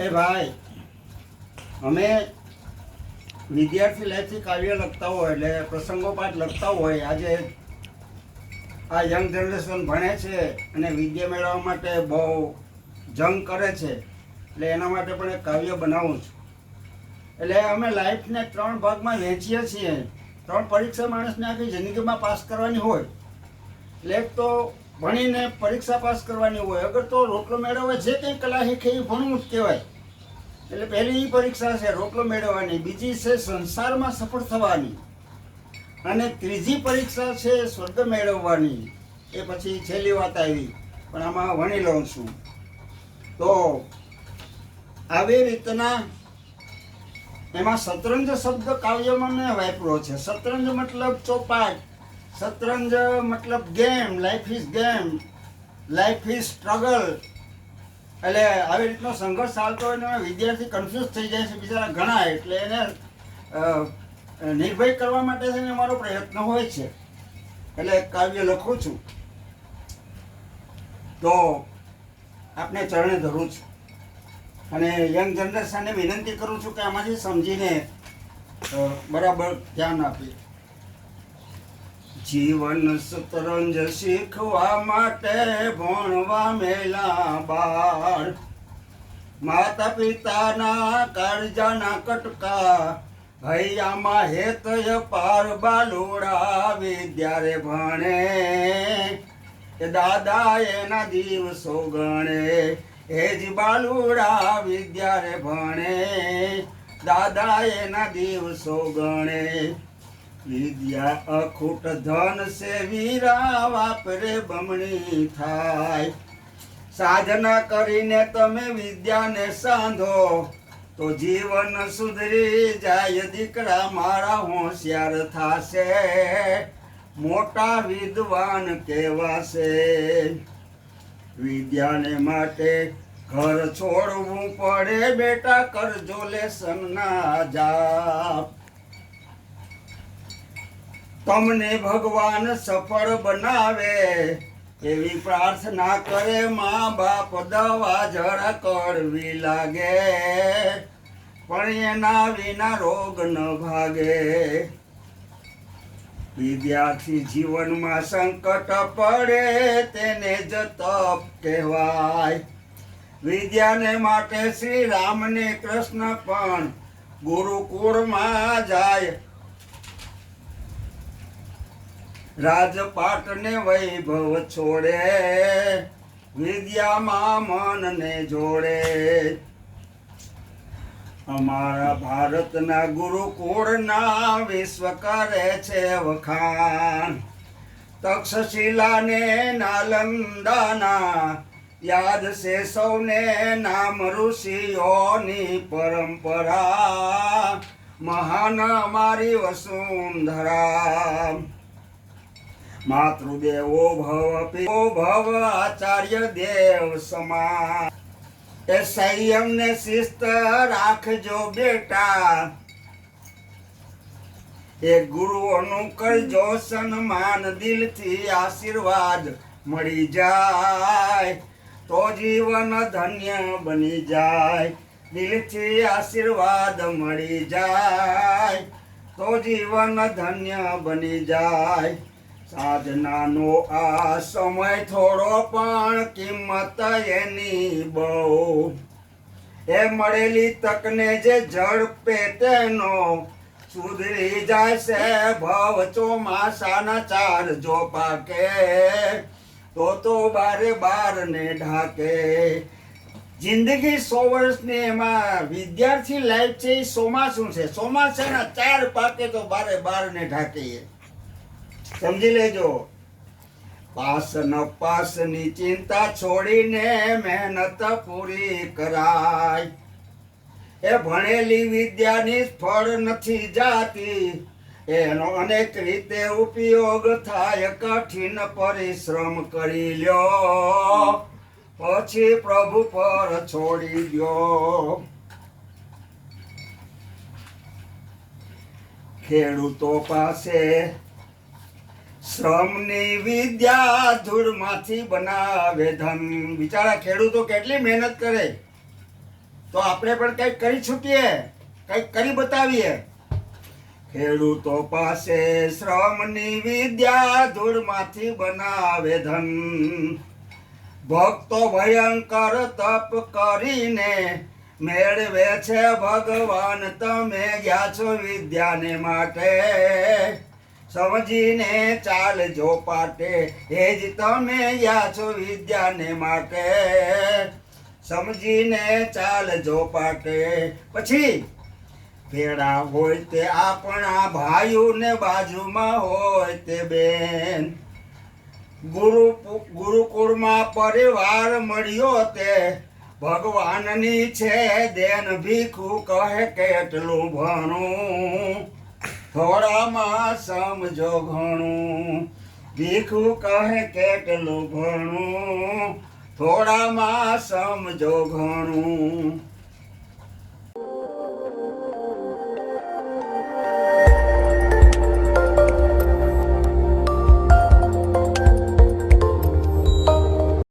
એ ભાઈ, અમે વિદ્યાર્થી લાઈફથી કાવ્ય લખતા હોય એટલે પ્રસંગોપાત લખતા હોય, આજે આ યંગ જનરેશન ભણે છે અને વિદ્યા મેળવવા માટે બહુ જંગ કરે છે. એટલે એના માટે પણ એક કાવ્ય બનાવું છું. એટલે અમે લાઈફને ત્રણ ભાગમાં વહેંચીએ છીએ. ત્રણ પરીક્ષા માણસને આખી જિંદગીમાં પાસ કરવાની હોય. એટલે એક તો ભણીને પરીક્ષા પાસ કરવાની હોય. અગર તો રોટલો મેળવવા જે કંઈ કલા શીખે એ ભણવું જ કહેવાય. એટલે પહેલી પરીક્ષા છે રોટલો મેળવવાની. બીજી છે સંસારમાં સફળ થવાની. અને ત્રીજી પરીક્ષા છે સ્વર્ગ મેળવવાની. એ પછી છેલ્લી વાત આવી. પણ આમાં વણી લઉં છું. તો આવી રીતના એમાં શતરંજ શબ્દ કાવ્યમાં મેં વાપરો છે. શતરંજ મતલબ ચોપાટ, શતરંજ મતલબ game life is game life is struggle એટલે આવી રીતનો સંઘર્ષ ચાલતો હોય ને વિદ્યાર્થી કન્ફ્યુઝ થઈ જાય છે બિચારા ઘણા, એટલે એને નિર્ભય કરવા માટે છે મારો પ્રયત્ન હોય છે. એટલે કાવ્ય લખું છું. તો આપને ચરણે ધરું છું. અને યંગ જનરેશનને વિનંતી કરું છું કે આમાંથી સમજીને બરાબર ધ્યાન આપીએ. જીવન શતરંજ શીખવા માટે ભણવા મેલા બાળ. માતા પિતાના કાળજાના કટકા હૈયામાં હેતય પાર બાલુડા વિદ્યારે ભણે. દાદા એના દિવસો ગણે એ જ બાલુડા વિદ્યારે ભણે, દાદા એના દિવસો ગણે. વિદ્યા અખૂટ ધન સે વીરા વાપરે બમણી થાય. સાધના કરીને તમે વિદ્યાને સાંધો, તો જીવન સુધરી જાય દીકરા મારા હોશિયાર થાશે. મોટા વિદ્વાન કહેવાશે. વિદ્યાને માટે ઘર છોડવું પડે, બેટા, કરજો લેસન ના જાપ. તમને ભગવાન સફળ બનાવે, એવી પ્રાર્થના કરે મા બાપ દવા જરા કરવી લાગે, પણ એના વિના રોગ ન ભાગે. વિદ્યાર્થી જીવનમાં સંકટ પડે તેને જ તપ કહેવાય. વિદ્યાને માટે શ્રી રામને કૃષ્ણ પણ ગુરુકુળમાં જાય. રાજપાટને વૈભવ છોડે, વિદ્યામાં મનને જોડે. અમારા ભારતના ગુરુકુળના વિશ્વ કરે છે વખાણ. તક્ષશિલાને નાલંદાના યાદ છે સૌને નામ ઋષિઓની પરંપરા. મહાન અમારી વસુંધરા. માતૃદેવો ભવ ભવ, આચાર્ય દેવ સમાન. એ સંયમ ને શિસ્ત રાખજો બેટા. એ ગુરુઓનું કરજો સન્માન દિલથી આશીર્વાદ મળી જાય, તો જીવન ધન્ય બની જાય. દિલથી આશીર્વાદ મળી જાય, તો જીવન ધન્ય બની જાય. સાધનાનો આ સમય થોડો પણ કિંમત એની બહુ. એ મળેલી તકને જે ઝડપે તેનો સુધરી જાય છે ભવ ચોમાસાના ચાર જો પાકે, તો તો બારે બાર ને ઢાકે. જિંદગી સો વર્ષની એમાં વિદ્યાર્થી લાઈફ છે એ ચોમાસું છે? ચોમાસાના ચાર પાકે તો બારે બાર ને ઢાકે સમજી લેજો. પાસ ન ચિંતા છોડીને મહેનત પૂરી કરાય. એ ભણેલી વિદ્યાની ફળ નથી જાતી. એનો અનેક રીતે ઉપયોગ થાય, કઠિન પરિશ્રમ કરી લ્યો. પછી પ્રભુ પર છોડી દ્યો. ખેડૂતો પાસે શ્રમની વિદ્યા ધૂળમાંથી બનાવે ધન. બિચારા ખેડૂતો કેટલી મહેનત કરે. તો આપણે પણ કંઈક કરી છૂટીએ, કંઈક કરી બતાવીએ. ખેડૂતો પાસે શ્રમની વિદ્યા ધૂળમાંથી બનાવે ધન. ભક્તો ભયંકર તપ કરીને મેળવે છે ભગવાન. તમે ગયા છો વિદ્યાને માટે. સમજીને ચાલજો પાટે. એ જ તમે યા છો વિદ્યાને માટે. સમજીને ચાલજો પાટે. પછી ભેડા હોય તે આપણા ભાઈઓને બાજુમાં હોય તે બેન. ગુરુ ગુરુકુળમાં પરિવાર મળ્યો તે ભગવાનની છે દેન ભીખું કહે કેટલું ભણું. થોડામાં સમજો ઘણું ભીખું કહે કેટલું ઘણું. થોડામાં સમજો ઘણું